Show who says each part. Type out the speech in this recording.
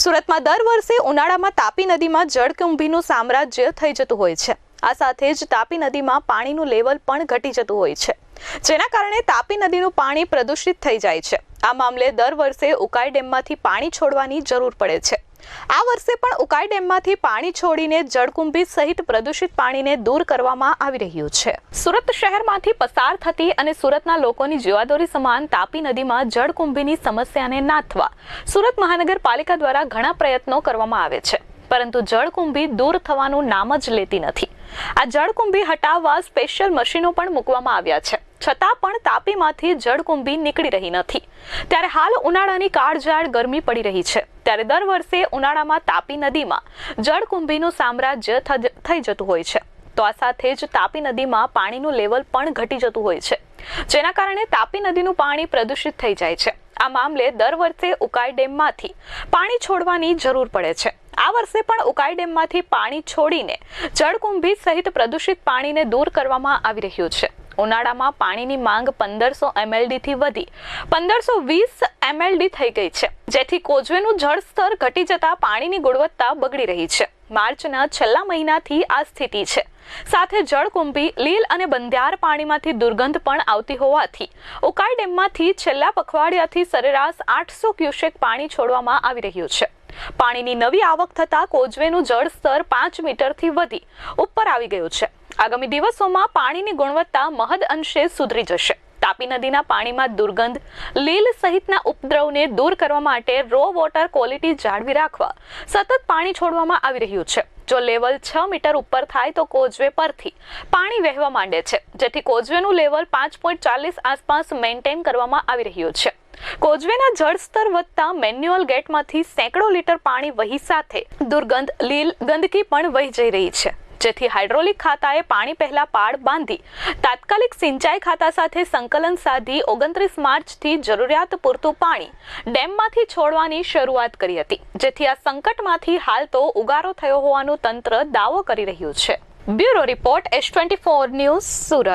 Speaker 1: સુરતમાં દર વર્ષે ઉનાળામાં તાપી નદીમાં જળકુંભીનું સામ્રાજ્ય થઈ જતું હોય છે. આ સાથે જ તાપી નદીમાં પાણીનું લેવલ પણ ઘટી જતું હોય છે. જેના કારણે તાપી નદીનું પાણી પ્રદૂષિત થઈ જાય છે. આ મામલે દર વર્ષે ઉકાઈ ડેમમાંથી પાણી છોડવાની જરૂર પડે છે. આ વર્ષે પણ ઉકાઈ ડેમમાંથી પાણી છોડીને જળકુંભી સહિત પ્રદૂષિત પાણીને દૂર કરવામાં આવી રહ્યું છે. સુરત શહેરમાંથી પસાર થતી અને સુરતના લોકોની જીવાદોરી સમાન તાપી નદીમાં જળકુંભીની સમસ્યાને નાથવા સુરત મહાનગરપાલિકા દ્વારા ઘણા પ્રયત્નો કરવામાં આવે છે. પરંતુ જળકુંભી દૂર થવાનું નામ જ લેતી નથી. આ જળકુંભી હટાવવા સ્પેશિયલ મશીનો પણ મૂકવામાં આવ્યા છે. છતાં પણ તાપીમાંથી જળકુંભી નીકળી રહી નથી. ત્યારે હાલ ઉનાળાની કાળઝાળ ગરમી પડી રહી છે. ત્યારે દર વર્ષે ઉનાળામાં તાપી નદીમાં જળકુંભીનું સામ્રાજ્ય થઈ જતું હોય છે. તો આ સાથે જ તાપી નદીમાં પાણીનું લેવલ પણ ઘટી જતું હોય છે. જેના કારણે તાપી નદીનું પાણી પ્રદૂષિત થઈ જાય છે. આ મામલે દર વર્ષે ઉકાઈ ડેમમાંથી પાણી છોડવાની જરૂર પડે છે. આ વર્ષે પણ ઉકાઈ ડેમમાંથી પાણી છોડીને જળકુંભી સહિત પ્રદૂષિત પાણીને દૂર કરવામાં આવી રહ્યું છે. ઉનાળામાં પાણીની માંગ પંદરસો એમએલડીથી વધી. પંદરસો વીસ એમએલડી થઈ ગઈ છે. જેથી કોઝવેનું જળસ્તર ઘટી જતા પાણીની ગુણવત્તા બગડી રહી છે. માર્ચના છેલ્લા મહિનાથી આ સ્થિતિ છે. સાથે જળકુંભી, લીલ અને બંધિયાર પાણીમાંથી દુર્ગંધ પણ આવતી હોવાથી ઉકાઈ ડેમમાંથી છેલ્લા પખવાડિયાથી સરેરાશ આઠસો ક્યુસેક પાણી છોડવામાં આવી રહ્યું છે. પાણીની નવી આવક થતાં કોઝવેનું જળસ્તર પાંચ મીટરથી વધી, ઉપર આવી ગયું છે. આગામી દિવસોમાં પાણીની ગુણવત્તા મહદ અંશે સુધરી જશે. તાપી નદીના પાણીમાં દુર્ગંધ, લીલ સહિતના ઉપદ્રવને દૂર કરવા માટે રો વોટર ક્વોલિટી જાળવી રાખવા સતત પાણી છોડવામાં આવી રહ્યું છે. જો લેવલ છ મીટર ઉપર થાય તો કોઝવે પરથી પાણી વહેવા માંડે છે. જેથી કોઝવેનું લેવલ પાંચ પોઈન્ટ ચાલીસ આસપાસ મેન્ટેન કરવામાં આવી રહ્યું છે. કોઝવેના જળસ્તર વધતા મેન્યુઅલ ગેટમાંથી સેંકડો લીટર પાણી વહી સાથે દુર્ગંધ, લીલ ગંદકી પણ વહી જઈ રહી છે. જેથી હાઇડ્રોલિક ખાતાએ પાણી પહેલા પાળ બાંધી તાત્કાલિક સિંચાઈ ખાતા સાથે સંકલન સાધી ઓગણત્રીસ માર્ચથી જરૂરિયાત પૂરતું પાણી ડેમમાંથી છોડવાની શરૂઆત કરી હતી, જેથી આ સંકટમાંથી હાલ તો ઉગારો થયો હોવાનું તંત્ર દાવો કરી રહ્યું છે. Bureau report S twenty four news Surat.